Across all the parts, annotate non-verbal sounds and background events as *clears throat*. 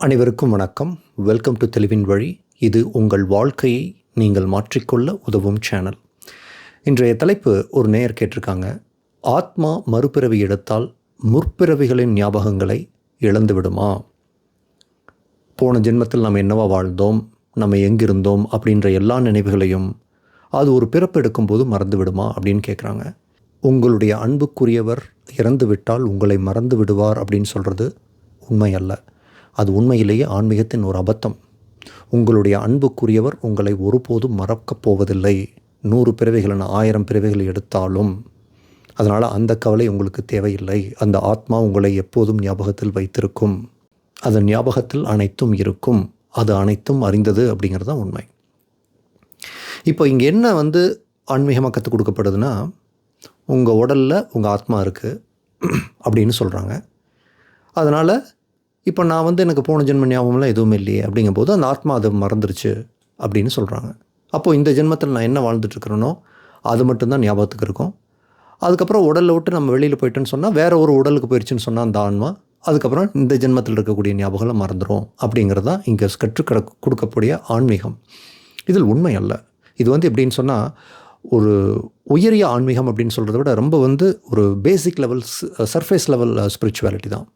அனைவருக்கும் வணக்கம். Welcome to தெளிவின் வழி இது உங்கள் வாழ்க்கையை நீங்கள் மாற்றிக்கொள்ள உதவும் சேனல் இன்றைய தலைப்பு ஒரு நேயர் கேட்டிருக்காங்க. ஆத்மா மறுபிறவி எடுத்தால் முற்பிறவிகளின் ஞாபகங்களை இழந்து விடுமா போன ஜென்மத்தில் நாம் என்னவா வாழ்ந்தோம்? நம்ம எங்கிருந்தோம்? அப்படின்ற எல்லா நினைவுகளையும் அது ஒரு பிறப்பு எடுக்கும்போது மறந்து விடுமா அப்படின்னு கேட்குறாங்க உங்களுடைய அன்புக்குரியவர் இறந்து விட்டால் உங்களை மறந்து விடுவார் அப்படின்னு சொல்கிறது உண்மை அல்ல. அது உண்மையிலேயே ஆன்மீகத்தின் ஒரு அபத்தம். உங்களுடைய அன்புக்குரியவர் உங்களை ஒருபோதும் மறக்கப் போவதில்லை. நூறு பிறவைகள் ஆயிரம் பிறவைகள் எடுத்தாலும். அதனால் அந்த கவலை உங்களுக்கு தேவையில்லை. அந்த ஆத்மா உங்களை எப்போதும் ஞாபகத்தில் வைத்திருக்கும். அதன் ஞாபகத்தில் அனைத்தும் இருக்கும். அது அனைத்தும் அறிந்தது அப்படிங்கிறது தான் உண்மை. இப்போ இங்கே என்ன வந்து ஆன்மீகமாக கற்றுக் கொடுக்கப்படுதுன்னா உங்கள் உடலில் உங்கள் ஆத்மா இருக்குது *clears throat* அப்படின்னு சொல்கிறாங்க அதனால் இப்போ நான் வந்து எனக்கு போன ஜென்ம ஞாபகம்லாம் எதுவுமே இல்லையே அப்படிங்கும்போது அந்த ஆத்மா அதை மறந்துருச்சு அப்படின்னு சொல்கிறாங்க அப்போது இந்த ஜென்மத்தில் நான் என்ன வாழ்ந்துட்டுருக்கிறேனோ அது மட்டும்தான் ஞாபகத்துக்கு இருக்கும். அதுக்கப்புறம் உடலை விட்டு நம்ம வெளியில் போயிட்டோன்னு சொன்னால் வேறு ஒரு உடலுக்கு போயிடுச்சுன்னு சொன்னால் அந்த ஆன்மா அதுக்கப்புறம் இந்த ஜென்மத்தில் இருக்கக்கூடிய ஞாபகங்களை மறந்துடும் அப்படிங்கிறது தான் இங்கே கற்றுக்கட கொடுக்கக்கூடிய ஆன்மீகம். இதில் உண்மை அல்ல. இது வந்து எப்படின்னு சொன்னால் ஒரு உயரிய ஆன்மீகம் அப்படின்னு சொல்கிறத விட ரொம்ப வந்து ஒரு basic level surface level spirituality தான்.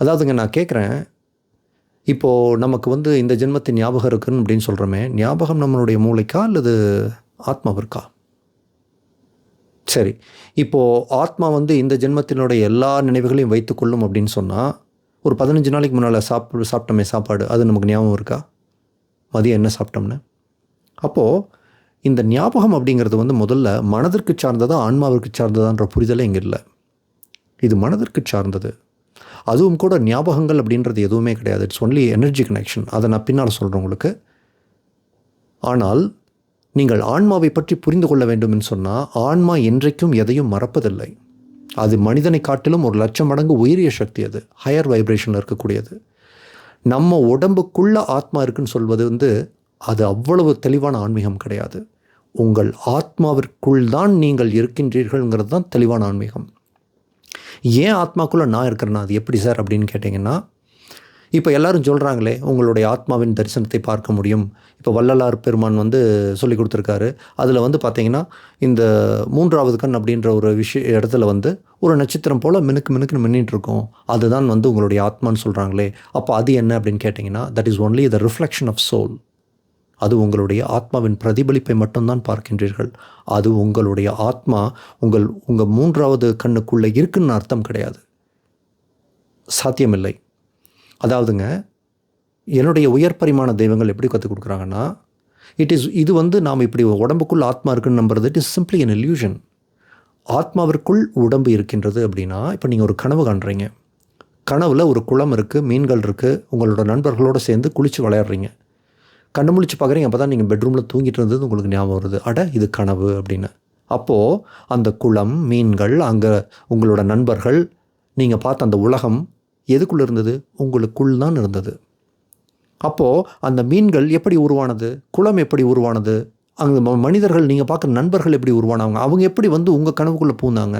அதாவதுங்க நான் கேட்குறேன் இப்போது நமக்கு வந்து இந்த ஜென்மத்தின் ஞாபகம் இருக்குன்னு அப்படின்னு சொல்கிறோமே ஞாபகம் நம்மளுடைய மூளைக்கா அல்லது ஆத்மாவிற்கா? சரி இப்போது ஆத்மா வந்து இந்த ஜென்மத்தினுடைய எல்லா நினைவுகளையும் வைத்துக்கொள்ளும் அப்படின்னு சொன்னால் ஒரு பதினஞ்சு நாளைக்கு முன்னால் சாப்பிடு சாப்பிட்டோமே சாப்பாடு அது நமக்கு ஞாபகம் இருக்கா? மதியம் என்ன சாப்பிட்டோம்னு? அப்போது இந்த ஞாபகம் அப்படிங்கிறது வந்து முதல்ல மனதிற்கு சார்ந்ததா ஆன்மாவிற்கு சார்ந்ததான்ற புரிதலே இங்கே இல்லை. இது மனதிற்கு சார்ந்தது. அதுவும் கூட ஞாபகங்கள் அப்படின்றது எதுவுமே கிடையாது. இட்ஸ் ஒன்லி எனர்ஜி கனெக்ஷன் அதை நான் பின்னால் சொல்கிறேன் உங்களுக்கு. ஆனால் நீங்கள் ஆன்மாவை பற்றி புரிந்து கொள்ள வேண்டும் சொன்னால் ஆன்மா என்றைக்கும் எதையும் மறப்பதில்லை. அது மனிதனை காட்டிலும் ஒரு லட்சம் மடங்கு உயரிய சக்தி அது ஹையர் வைப்ரேஷனில் இருக்கக்கூடியது. நம்ம உடம்புக்குள்ள ஆத்மா இருக்குன்னு சொல்வது வந்து அது அவ்வளவு தெளிவான ஆன்மீகம் கிடையாது. உங்கள் ஆத்மாவிற்குள் தான் நீங்கள் இருக்கின்றீர்கள்ங்கிறது தான் தெளிவான ஆன்மீகம். ஏன் ஆத்மாக்குள்ளே நான் இருக்கிறேன்னா அது எப்படி சார் அப்படின்னு கேட்டிங்கன்னா இப்போ எல்லாரும் சொல்கிறாங்களே உங்களுடைய ஆத்மாவின் தரிசனத்தை பார்க்க முடியும். இப்போ வள்ளலார் பெருமான் வந்து சொல்லி கொடுத்துருக்காரு. அதில் வந்து பார்த்தீங்கன்னா இந்த மூன்றாவது கண் அப்படின்ற ஒரு விஷய இடத்துல வந்து ஒரு நட்சத்திரம் போல் மினுக்கு மினுக்குன்னு மின்னிட்டு இருக்கோம். அதுதான் வந்து உங்களுடைய ஆத்மான்னு சொல்கிறாங்களே அப்போ அது என்ன அப்படின்னு கேட்டிங்கன்னா that is only the reflection of soul அது உங்களுடைய ஆத்மாவின் பிரதிபலிப்பை மட்டும்தான் பார்க்கின்றீர்கள். அது உங்களுடைய ஆத்மா உங்கள் உங்கள் மூன்றாவது கண்ணுக்குள்ளே இருக்குன்னு அர்த்தம் கிடையாது. சாத்தியமில்லை. அதாவதுங்க என்னுடைய உயர் பரிமாண தெய்வங்கள் எப்படி கற்றுக் கொடுக்குறாங்கன்னா இட் இஸ் இது வந்து நாம் இப்படி உடம்புக்குள் ஆத்மா இருக்குன்னு நம்புறது it is simply an illusion ஆத்மாவிற்குள் உடம்பு இருக்கின்றது அப்படின்னா இப்போ நீங்கள் ஒரு கனவு காண்றீங்க. கனவில் ஒரு குளம் இருக்குது மீன்கள் இருக்குது உங்களோட நண்பர்களோடு சேர்ந்து குளித்து விளையாடுறீங்க. கண்ணு முழிச்சு பார்க்குறீங்க அப்போ தான் நீங்கள் பெட்ரூமில் தூங்கிட்டு இருந்தது உங்களுக்கு ஞாபகம் வருது. அட இது கனவு அப்படின்னு. அப்போது அந்த குளம் மீன்கள் அங்கே உங்களோட நண்பர்கள் நீங்கள் பார்த்த அந்த உலகம் எதுக்குள்ளே இருந்தது? உங்களுக்குள் தான் இருந்தது. அப்போது அந்த மீன்கள் எப்படி உருவானது? குளம் எப்படி உருவானது? அங்கே மனிதர்கள் நீங்கள் பார்க்குற நண்பர்கள் எப்படி உருவானவங்க அவங்க எப்படி வந்து உங்கள் கனவுக்குள்ளே பூந்தாங்க?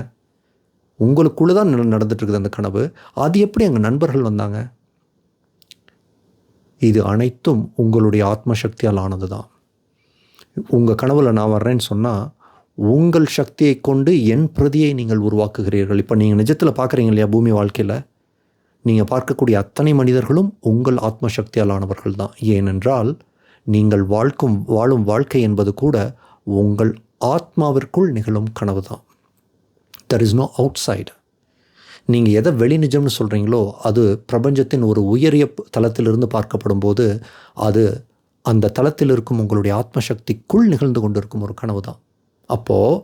உங்களுக்குள்ளே தான் நடந்துட்டுருக்குது அந்த கனவு. அது எப்படி அங்கே நண்பர்கள் வந்தாங்க? இது அனைத்தும் உங்களுடைய ஆத்மசக்தியால் ஆனது தான் உங்கள் கனவில் நான் வர்றேன்னு சொன்னால் உங்கள் சக்தியை கொண்டு என் பிரதியை நீங்கள் உருவாக்குகிறீர்கள். இப்போ நீங்கள் நிஜத்தில் பார்க்குறீங்க இல்லையா பூமி வாழ்க்கையில்? நீங்கள் பார்க்கக்கூடிய அத்தனை மனிதர்களும் உங்கள் ஆத்மசக்தியால் ஆனவர்கள் தான் ஏனென்றால் நீங்கள் வாழ்க்கும் வாழும் வாழ்க்கை என்பது கூட உங்கள் ஆத்மாவிற்குள் நிகழும் கனவு தான் there is no outside நீங்கள் எதை வெளி நிஜம்னு சொல்கிறீங்களோ அது பிரபஞ்சத்தின் ஒரு உயரிய தளத்திலிருந்து பார்க்கப்படும் போது அது அந்த தளத்தில் இருக்கும் உங்களுடைய ஆத்மசக்திக்குள் நிகழ்ந்து கொண்டு இருக்கும் ஒரு கனவு தான். அப்போது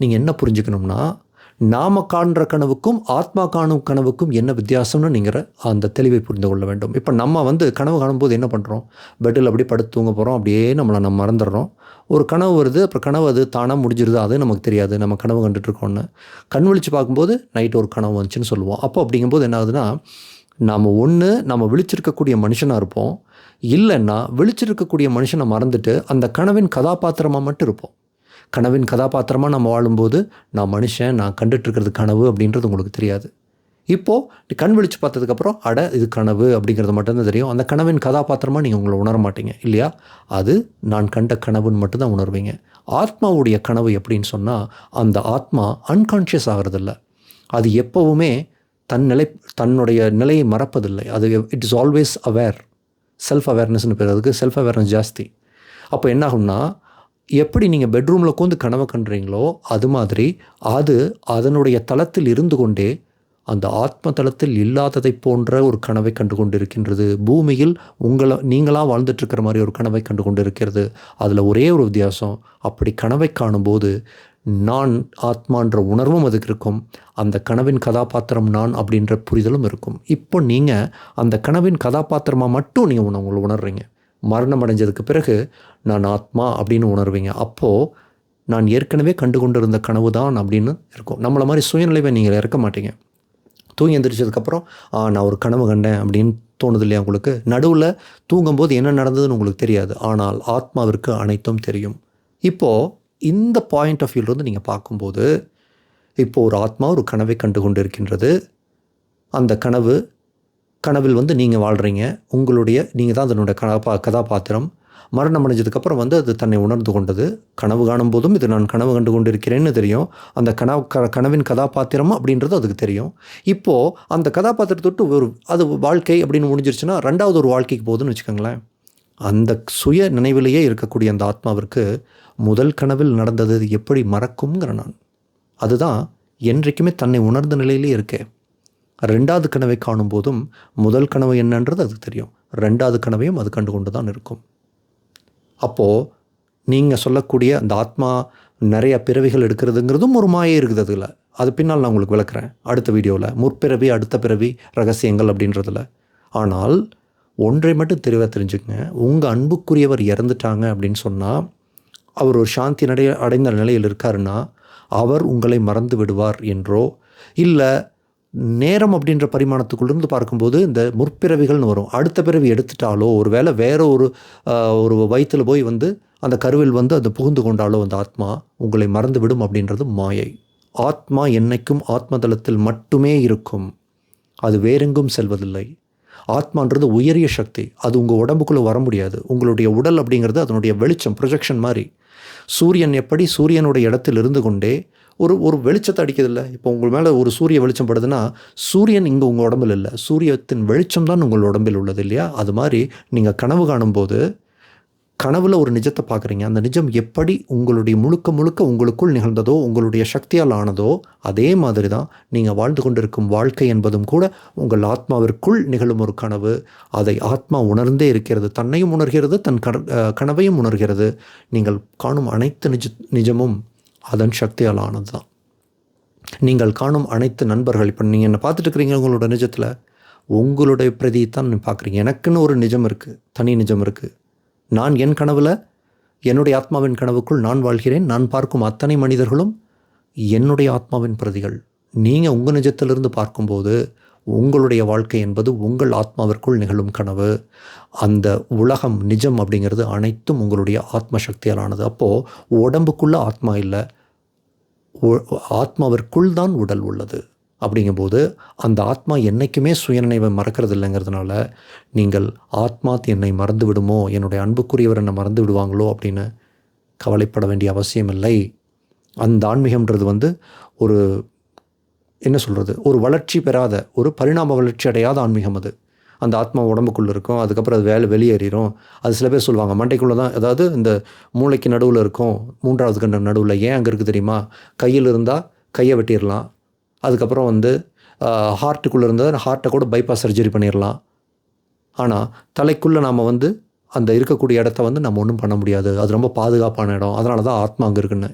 நீங்கள் என்ன புரிஞ்சுக்கணும்னா நாம காண்ற கனவுக்கும் ஆத்மா காணும் கனவுக்கும் என்ன வித்தியாசம்னு நீங்கள் அந்த தெளிவை புரிந்து கொள்ள வேண்டும். இப்போ நம்ம வந்து கனவு காணும்போது என்ன பண்ணுறோம் பெட்டில் அப்படியே படுத்து தூங்க போகிறோம் அப்படியே நம்மளை நம்ம மறந்துடுறோம். ஒரு கனவு வருது அப்புறம் கனவு அது தானாக முடிஞ்சிருது? அது நமக்கு தெரியாது. நம்ம கனவு கண்டுட்ருக்கோன்னு கண் விழிச்சு பார்க்கும்போது நைட்டு ஒரு கனவு வந்துச்சுன்னு சொல்லுவோம். அப்போ அப்படிங்கும்போது என்ன ஆகுதுன்னா நாம் ஒன்று நம்ம விழிச்சிருக்கக்கூடிய மனுஷனாக இருப்போம். இல்லைன்னா விழிச்சிருக்கக்கூடிய மனுஷனை மறந்துட்டு அந்த கனவின் கதாபாத்திரமாக மட்டும் இருப்போம். கனவின் கதாபாத்திரமாக நம்ம வாழும்போது நான் மனுஷன் நான் கண்டுட்டு இருக்கிறது கனவு அப்படின்றது உங்களுக்கு தெரியாது. இப்போது கண் விழிச்சு பார்த்ததுக்கப்புறம் அட இது கனவு அப்படிங்கிறது மட்டும்தான் தெரியும். அந்த கனவின் கதாபாத்திரமாக நீங்கள் உங்களை உணர மாட்டீங்க இல்லையா? அது நான் கண்ட கனவுன்னு மட்டும்தான் உணர்வீங்க. ஆத்மாவுடைய கனவு எப்படின்னு சொன்னால் அந்த ஆத்மா அன்கான்ஷியஸ் ஆகிறதில்ல. அது எப்போவுமே தன் நிலை தன்னுடைய நிலையை மறப்பதில்லை. அது it is always aware self அவேர்னஸ்னு பேர் அதுக்கு. செல்ஃப் அவேர்னஸ் ஜாஸ்தி. அப்போ என்ன ஆகும்னா எப்படி நீங்கள் பெட்ரூமில் உட்காந்து கனவை கண்டுறீங்களோ அது மாதிரி அது அதனுடைய தளத்தில் இருந்து கொண்டே அந்த ஆத்ம தளத்தில் இல்லாததை போன்ற ஒரு கனவை கண்டு கொண்டிருக்கின்றது பூமியில் உங்களை நீங்களாக வாழ்ந்துட்டுருக்கிற மாதிரி ஒரு கனவை கண்டு கொண்டிருக்கிறது அதில் ஒரே ஒரு வித்தியாசம் அப்படி கனவை காணும்போது நான் ஆத்மான்ற உணர்வும் அதுக்கு இருக்கும். அந்த கனவின் கதாபாத்திரம் நான் அப்படின்ற புரிதலும் இருக்கும். இப்போ நீங்கள் அந்த கனவின் கதாபாத்திரமாக மட்டும் நீங்கள் உண உங்களை உணர்றீங்க. மரணம் அடைஞ்சதுக்கு பிறகு நான் ஆத்மா அப்படின்னு உணர்வீங்க. அப்போது நான் ஏற்கனவே கண்டு கொண்டிருந்த கனவு தான் அப்படின்னு இருக்கும். நம்மளை மாதிரி சுயநிலைவை நீங்கள் இறக்க மாட்டீங்க. தூங்கி எந்திரிச்சதுக்கப்புறம் ஆ நான் ஒரு கனவு கண்டேன் அப்படின்னு தோணுது இல்லையா உங்களுக்கு? நடுவில் தூங்கும்போது என்ன நடந்ததுன்னு உங்களுக்கு தெரியாது. ஆனால் ஆத்மாவிற்கு அனைத்தும் தெரியும். இப்போது இந்த பாயிண்ட் ஆஃப் வியூலேருந்து நீங்கள் பார்க்கும்போது இப்போது ஒரு ஆத்மா ஒரு கனவை கண்டு கொண்டு இருக்கின்றது அந்த கனவு கனவில் வந்து நீங்கள் வாழ்கிறீங்க உங்களுடைய நீங்கள் தான் அதனுடைய கதாபா கதாபாத்திரம். மரணம் அடைஞ்சதுக்கப்புறம் வந்து அது தன்னை உணர்ந்து கொண்டது. கனவு காணும் போதும் இது நான் கனவு கண்டு கொண்டிருக்கிறேன்னு தெரியும். அந்த கனவு க கனவின் கதாபாத்திரம் அப்படின்றது அதுக்கு தெரியும். இப்போது அந்த கதாபாத்திரத்தை விட்டு ஒரு அது வாழ்க்கை அப்படின்னு முடிஞ்சிருச்சுன்னா ரெண்டாவது ஒரு வாழ்க்கைக்கு போகுதுன்னு வச்சுக்கோங்களேன். அந்த சுய நினைவிலேயே இருக்கக்கூடிய அந்த ஆத்மாவிற்கு முதல் கனவில் நடந்தது எப்படி மறக்குங்கிற நான். அதுதான் என்றைக்குமே தன்னை உணர்ந்த நிலையிலே இருக்கேன் ரெண்டாவது கனவை காணும் போதும் முதல் கனவு என்னன்றது அதுக்கு தெரியும். ரெண்டாவது கனவையும் அது கண்டு கொண்டு தான் இருக்கும். அப்போது நீங்கள் சொல்லக்கூடிய அந்த ஆத்மா நிறைய பிறவிகள் எடுக்கிறதுங்கிறதும் ஒரு மாயே இருக்குது அதில். அது பின்னால் நான் உங்களுக்கு விளக்குறேன். அடுத்த வீடியோவில் முற்பிறவி அடுத்த பிறவி ரகசியங்கள் அப்படின்றதுல. ஆனால் ஒன்றை மட்டும் தெளிவாக தெரிஞ்சுக்கங்க. உங்கள் அன்புக்குரியவர் இறந்துட்டாங்க அப்படின்னு சொன்னால் அவர் ஒரு சாந்தி நடை அடைந்த நிலையில் இருக்காருன்னா அவர் உங்களை மறந்து விடுவார் என்றோ இல்லை நேரம் அப்படின்ற பரிமாணத்துக்குள்ளேருந்து பார்க்கும்போது இந்த முற்பிறவிகள்னு வரும். அடுத்த பிறவி எடுத்துட்டாலோ ஒரு வேளை வேற ஒரு ஒரு வயிற்றில் போய் வந்து அந்த கருவில் வந்து அது புகுந்து கொண்டாலோ அந்த ஆத்மா உங்களை மறந்து விடும் அப்படின்றது மாயை. ஆத்மா என்னைக்கும் ஆத்மதலத்தில் மட்டுமே இருக்கும். அது வேறெங்கும் செல்வதில்லை. ஆத்மான்றது உயரிய சக்தி. அது உங்கள் உடம்புக்குள்ளே வர முடியாது. உங்களுடைய உடல் அப்படிங்கிறது அதனுடைய வெளிச்சம் ப்ரொஜெக்ஷன் மாதிரி. சூரியன் எப்படி சூரியனுடைய இடத்தில் இருந்து கொண்டே ஒரு ஒரு வெளிச்சத்தை அடிக்கிறதில்ல. இப்போ உங்கள் மேலே ஒரு சூரிய வெளிச்சம் படுதுன்னா சூரியன் இங்கே உங்கள் உடம்பில் இல்லை. சூரியத்தின் வெளிச்சம் தான் உங்கள் உடம்பில் உள்ளது இல்லையா? அது மாதிரி நீங்கள் கனவு காணும்போது கனவுல ஒரு நிஜத்தை பார்க்குறீங்க. அந்த நிஜம் எப்படி உங்களுடைய முழுக்க முழுக்க உங்களுக்குள் நிகழ்ந்ததோ உங்களுடைய சக்தியால் ஆனதோ அதே மாதிரி தான் நீங்கள் வாழ்ந்து கொண்டிருக்கும் வாழ்க்கை என்பதும் கூட உங்கள் ஆத்மாவிற்குள் நிகழும் ஒரு கனவு. அதை ஆத்மா உணர்ந்தே இருக்கிறது. தன்னையும் உணர்கிறது தன் கன கனவையும் உணர்கிறது. நீங்கள் காணும் அனைத்து நிஜ நிஜமும் அதன் சக்தியால் ஆனது தான் நீங்கள் காணும் அனைத்து நண்பர்கள் இப்போ நீங்கள் என்ன பார்த்துட்டு இருக்கிறீங்க உங்களோட நிஜத்தில் உங்களுடைய பிரதி தான் பார்க்குறீங்க. எனக்குன்னு ஒரு நிஜம் இருக்குது தனி நிஜம் இருக்குது நான் என் கனவில் என்னுடைய ஆத்மாவின் கனவுக்குள் நான் வாழ்கிறேன். நான் பார்க்கும் அத்தனை மனிதர்களும் என்னுடைய ஆத்மாவின் பிரதிகள். நீங்கள் உங்கள் நிஜத்திலிருந்து பார்க்கும்போது உங்களுடைய வாழ்க்கை என்பது உங்கள் ஆத்மாவிற்குள் நிகழும் கனவு. அந்த உலகம் நிஜம் அப்படிங்கிறது அனைத்தும் உங்களுடைய ஆத்ம சக்தியாலானது அப்போது உடம்புக்குள்ளே ஆத்மா இல்லை. ஆத்மாவிற்குள் தான் உடல் உள்ளது. அப்படிங்கும்போது அந்த ஆத்மா என்றைக்குமே சுயநினைவை மறக்கிறது இல்லைங்கிறதுனால நீங்கள் ஆத்மா என்னை மறந்து விடுமோ என்னுடைய அன்புக்குரியவர் என்னை மறந்து விடுவாங்களோ அப்படின்னு கவலைப்பட வேண்டிய அவசியம் இல்லை. அந்த ஆன்மீகம்ன்றது வந்து ஒரு என்ன சொல்கிறது ஒரு வளர்ச்சி பெறாத ஒரு பரிணாம வளர்ச்சி அடையாத ஆன்மீகம் அது. அந்த ஆத்மா உடம்புக்குள்ளே இருக்கும் அதுக்கப்புறம் அது வேலை வெளியேறிடும் அது சில பேர் சொல்லுவாங்க மண்டைக்குள்ளே தான் அதாவது இந்த மூளைக்கு நடுவில் இருக்கும் மூன்றாவது கண்ட நடுவில் ஏன் அங்கே இருக்குது தெரியுமா? கையில் இருந்தால் கையை வெட்டிடலாம். அதுக்கப்புறம் வந்து ஹார்ட்டுக்குள்ளே இருந்தால் ஹார்ட்டை கூட பைபாஸ் சர்ஜரி பண்ணிடலாம். ஆனால் தலைக்குள்ளே நாம் வந்து அந்த இருக்கக்கூடிய இடத்த வந்து நம்ம ஒன்றும் பண்ண முடியாது. அது ரொம்ப பாதுகாப்பான இடம். அதனால தான் ஆத்மா அங்கே இருக்குன்னு.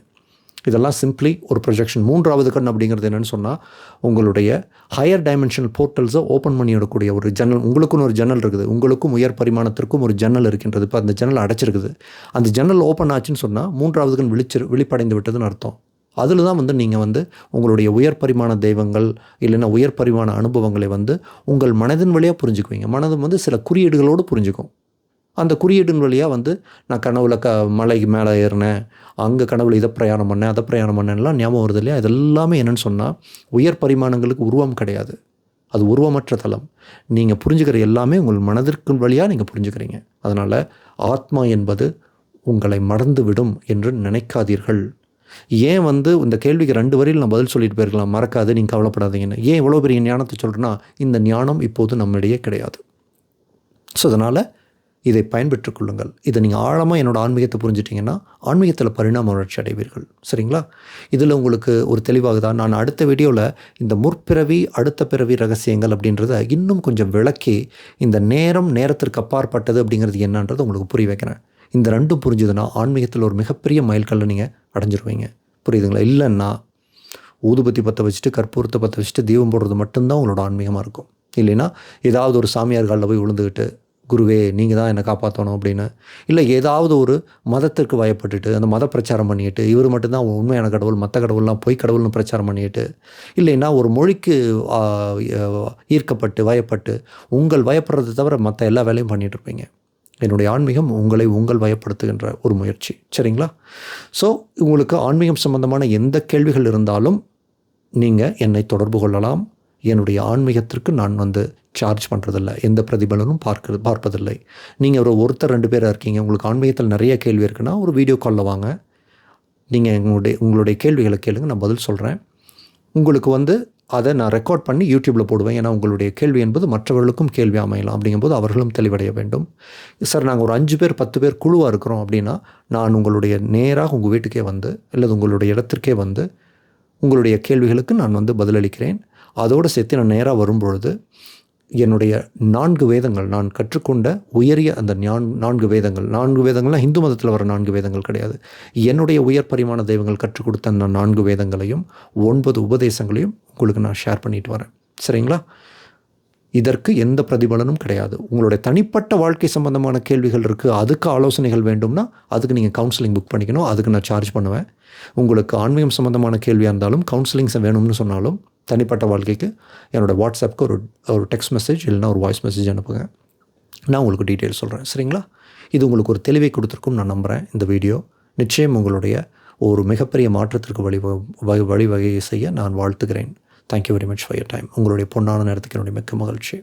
இதெல்லாம் சிம்பிளி ஒரு ப்ரொஜெக்ஷன் மூன்றாவது கண் அப்படிங்கிறது என்னென்னு சொன்னால் உங்களுடைய ஹையர் டைமென்ஷனல் போர்ட்டல்ஸை ஓப்பன் பண்ணி விடக்கூடிய ஒரு ஜன்னல் உங்களுக்குன்னு ஒரு ஜன்னல் இருக்குது. உங்களுக்கும் உயர் பரிமாணத்திற்கும் ஒரு ஜன்னல் இருக்கின்றது. இப்போ அந்த ஜன்னல் அடைச்சிருக்குது. அந்த ஜன்னல் ஓப்பன் ஆச்சுன்னு சொன்னால் மூன்றாவது கண் விழிச்சிரு விழிப்படைந்து விட்டதுன்னு அர்த்தம். அதில் தான் வந்து நீங்கள் வந்து உங்களுடைய உயர் பரிமாண தெய்வங்கள் இல்லைன்னா உயர் பரிமாண அனுபவங்களை வந்து உங்கள் மனதின் வழியாக புரிஞ்சுக்குவீங்க. மனதும் வந்து சில குறியீடுகளோடு புரிஞ்சுக்கும். அந்த குறியீடின் வழியாக வந்து நான் கனவுல க மலைக்கு மேலே ஏறினேன். அங்கே கனவுல இதை பிரயாணம் பண்ணேன் அதை பிரயாணம் பண்ணேன்லாம் ஞாபகம் வருது இல்லையா? இதெல்லாமே என்னென்னு சொன்னால் உயர் பரிமாணங்களுக்கு உருவம் கிடையாது. அது உருவமற்ற தலம் நீங்கள் புரிஞ்சுக்கிற எல்லாமே உங்கள் மனதிற்கு வழியாக நீங்கள் புரிஞ்சுக்கிறீங்க. அதனால் ஆத்மா என்பது உங்களை மறந்துவிடும் என்று நினைக்காதீர்கள். ஏன் வந்து இந்த கேள்விக்கு ரெண்டு வரையில் நான் பதில் சொல்லிட்டு போயிருக்கலாம். மறக்காது நீங்கள் கவலைப்படாதீங்கன்னு. ஏன் இவ்வளோ பெரிய ஞானத்தை சொல்கிறேன்னா இந்த ஞானம் இப்போது நம்மிடையே கிடையாது. ஸோ அதனால் இதை பயன்பெற்றுக் கொள்ளுங்கள். இதை நீங்கள் ஆழமாக என்னோட ஆன்மீகத்தை புரிஞ்சிட்டிங்கன்னா ஆன்மீகத்தில் பரிணாம வளர்ச்சி அடைவீர்கள். சரிங்களா? இதில் உங்களுக்கு ஒரு தெளிவாகுதா நான் அடுத்த வீடியோவில் இந்த முற்பிறவி அடுத்த பிறவி ரகசியங்கள் அப்படின்றத இன்னும் கொஞ்சம் விளக்கி இந்த நேரம் நேரத்திற்கு அப்பாற்பட்டது அப்படிங்கிறது என்னன்றது உங்களுக்கு புரிய வைக்கிறேன். இந்த ரெண்டும் புரிஞ்சுதுன்னா ஆன்மீகத்தில் ஒரு மிகப்பெரிய மைல்கல்லை நீங்கள் அடைஞ்சிருவீங்க. புரியுதுங்களா? இல்லைன்னா ஊதுபத்தி பற்ற வச்சுட்டு கற்பூரத்தை பற்ற வச்சுட்டு தீபம் போடுறது மட்டும்தான் உங்களோட ஆன்மீகமாக இருக்கும். இல்லைன்னா ஏதாவது ஒரு சாமியார் காலில் போய் விழுந்துக்கிட்டு குருவே நீங்கள் தான் என்னை காப்பாற்றணும் அப்படின்னு. இல்லை ஏதாவது ஒரு மதத்திற்கு வயப்பட்டுட்டு அந்த மத பிரச்சாரம் பண்ணிட்டு இவர் மட்டும்தான் உண்மையான கடவுள் மற்ற கடவுள்லாம் பொய் கடவுள்னு பிரச்சாரம் பண்ணிட்டு இல்லைன்னா ஒரு மொழிக்கு ஈர்க்கப்பட்டு வயப்பட்டு உங்கள் வயப்படுறதை தவிர மற்ற எல்லா வேலையும் பண்ணிகிட்ருப்பீங்க இருப்பீங்க. என்னுடைய ஆன்மீகம் உங்களை உங்கள் வயப்படுத்துகின்ற ஒரு முயற்சி. சரிங்களா? ஸோ உங்களுக்கு ஆன்மீகம் சம்பந்தமான எந்த கேள்விகள் இருந்தாலும் நீங்கள் என்னை தொடர்பு கொள்ளலாம். என்னுடைய ஆன்மீகத்திற்கு நான் வந்து சார்ஜ் பண்ணுறதில்ல எந்த பிரதிபலனும் பார்க்க பார்ப்பதில்லை. நீங்கள் ஒரு ஒருத்தர் ரெண்டு பேராக இருக்கீங்க. உங்களுக்கு ஆன்மீகத்தில் நிறைய கேள்வி இருக்குன்னா ஒரு வீடியோ காலில் வாங்க. நீங்கள் எங்களுடைய உங்களுடைய கேள்விகளை கேளுங்க. நான் பதில் சொல்கிறேன் உங்களுக்கு வந்து அதை நான் ரெக்கார்ட் பண்ணி யூடியூப்பில் போடுவேன். ஏன்னா உங்களுடைய கேள்வி என்பது மற்றவர்களுக்கும் கேள்வி அமையலாம் அப்படிங்கும்போது அவர்களும் தெளிவடைய வேண்டும். சார் நாங்கள் ஒரு அஞ்சு பேர் பத்து பேர் குழுவாக இருக்கிறோம் அப்படின்னா நான் உங்களுடைய நேராக உங்கள் வீட்டுக்கே வந்து அல்லது உங்களுடைய இடத்திற்கே வந்து உங்களுடைய கேள்விகளுக்கு நான் வந்து பதிலளிக்கிறேன். அதோடு சேர்த்து நான் நேராக வரும்பொழுது என்னுடைய நான்கு வேதங்கள் நான் கற்றுக்கொண்ட உயரிய அந்த ஞான் நான்கு வேதங்கள். நான்கு வேதங்கள்லாம் இந்து மதத்தில் வர நான்கு வேதங்கள் கிடையாது. என்னுடைய உயர் பரிமாண தெய்வங்கள் கற்றுக் கொடுத்த அந்த நான்கு வேதங்களையும் ஒன்பது உபதேசங்களையும் உங்களுக்கு நான் ஷேர் பண்ணிட்டு வரேன். சரிங்களா? இதற்கு எந்த பிரதிபலனும் கிடையாது. உங்களுடைய தனிப்பட்ட வாழ்க்கை சம்பந்தமான கேள்விகள் இருக்குது அதுக்கு ஆலோசனைகள் வேண்டும்னா அதுக்கு நீங்கள் கவுன்சிலிங் புக் பண்ணிக்கணும் அதுக்கு நான் சார்ஜ் பண்ணுவேன். உங்களுக்கு ஆன்மீகம் சம்பந்தமான கேள்வியாக இருந்தாலும் கவுன்சிலிங்ஸ் வேணும்னு சொன்னாலும் தனிப்பட்ட வாழ்க்கைக்கு என்னோடய வாட்ஸ்அப்புக்கு ஒரு ஒரு டெக்ஸ்ட் மெசேஜ் இல்லைன்னா ஒரு வாய்ஸ் மெசேஜ் அனுப்புங்க. நான் உங்களுக்கு டீட்டெயில் சொல்கிறேன் சரிங்களா? இது உங்களுக்கு ஒரு தெளிவை கொடுத்துருக்கும் நான் நம்புகிறேன் இந்த வீடியோ நிச்சயம் உங்களுடைய ஒரு மிகப்பெரிய மாற்றத்திற்கு வழி வழி செய்ய நான் வாழ்த்துகிறேன். Thank you very much for your time உங்களுடைய பொன்னான நேரத்துக்கு என்னுடைய மிக்க மகிழ்ச்சி.